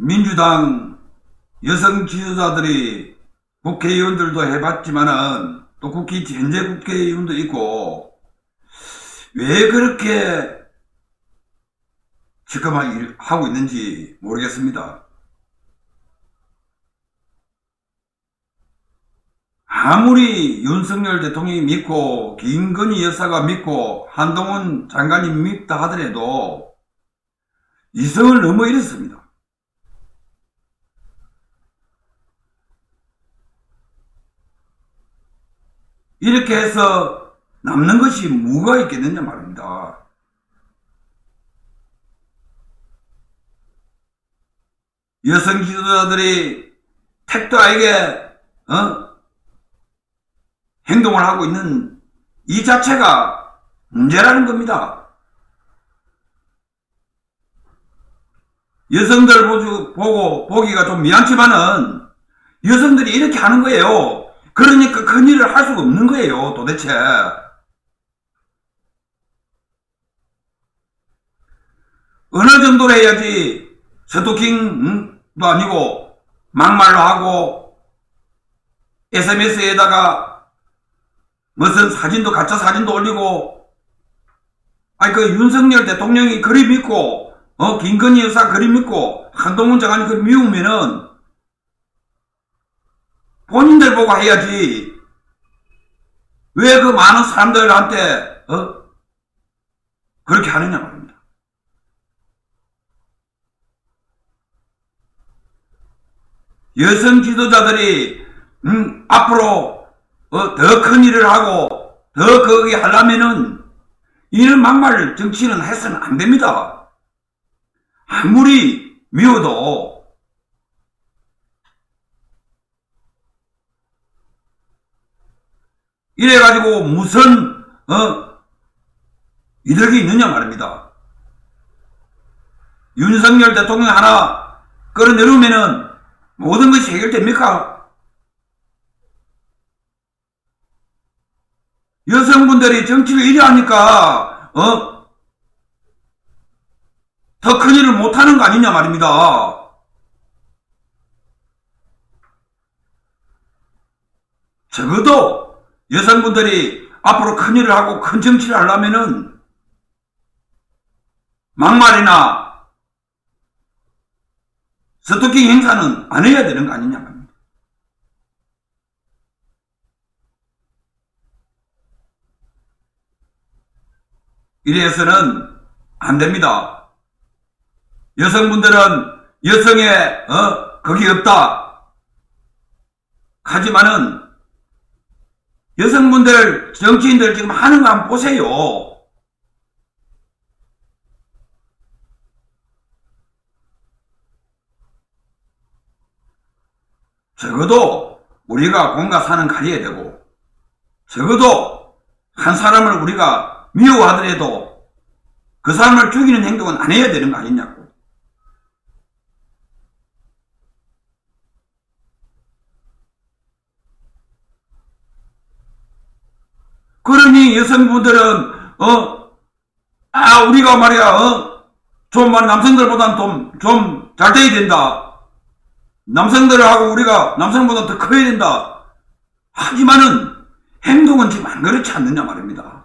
민주당 여성 지도자들이 국회의원들도 해봤지만은 또 국회 현재 국회의원도 있고 왜 그렇게 지금 일 하고 있는지 모르겠습니다. 아무리 윤석열 대통령이 믿고 김건희 여사가 믿고 한동훈 장관이 믿다 하더라도 이성을 너무 잃었습니다. 이렇게 해서 남는 것이 뭐가 있겠느냐 말입니다. 여성 지도자들이 택도 아에게 어? 행동을 하고 있는 이 자체가 문제라는 겁니다. 여성들 보고 보기가 좀 미안치만은 여성들이 이렇게 하는 거예요. 그러니까 큰 일을 할 수가 없는 거예요, 도대체. 어느 정도로 해야지 스토킹도 아니고 막말로 하고 SMS에다가 무슨 사진도 가짜 사진도 올리고 아니 그 윤석열 대통령이 그리 믿고 어 김건희 여사 그리 믿고 한동훈 장관이 그리 미우면은 본인들 보고 해야지 왜 그 많은 사람들한테 어 그렇게 하느냐 말입니다. 여성 지도자들이 음, 앞으로 어, 더 큰 일을 하고 더 거기 하려면은 이런 막말 정치는 해서는 안 됩니다. 아무리 미워도 이래가지고 무슨 어 이득이 있느냐 말입니다. 윤석열 대통령 하나 끌어내려면은 모든 것이 해결됩니까? 여성분들이 정치를 이래 하니까, 어? 더 큰 일을 못하는 거 아니냐 말입니다. 적어도 여성분들이 앞으로 큰 일을 하고 큰 정치를 하려면은 막말이나 스토킹 행사는 안 해야 되는 거 아니냐 말입니다. 이래서는 안 됩니다. 여성분들은 여성의 어 거기 없다. 하지만은 여성분들 정치인들 지금 하는 거 한번 보세요. 적어도 우리가 공과 사는 가려야 되고 적어도 한 사람을 우리가 미워하더라도 그 사람을 죽이는 행동은 안 해야 되는 거 아니냐고. 그러니 여성분들은 어 아 우리가 말이야 어좀 남성들보다는 좀좀 잘 돼야 된다. 남성들하고 우리가 남성보다 더 커야 된다. 하지만은 행동은 지금 안 그렇지 않느냐 말입니다.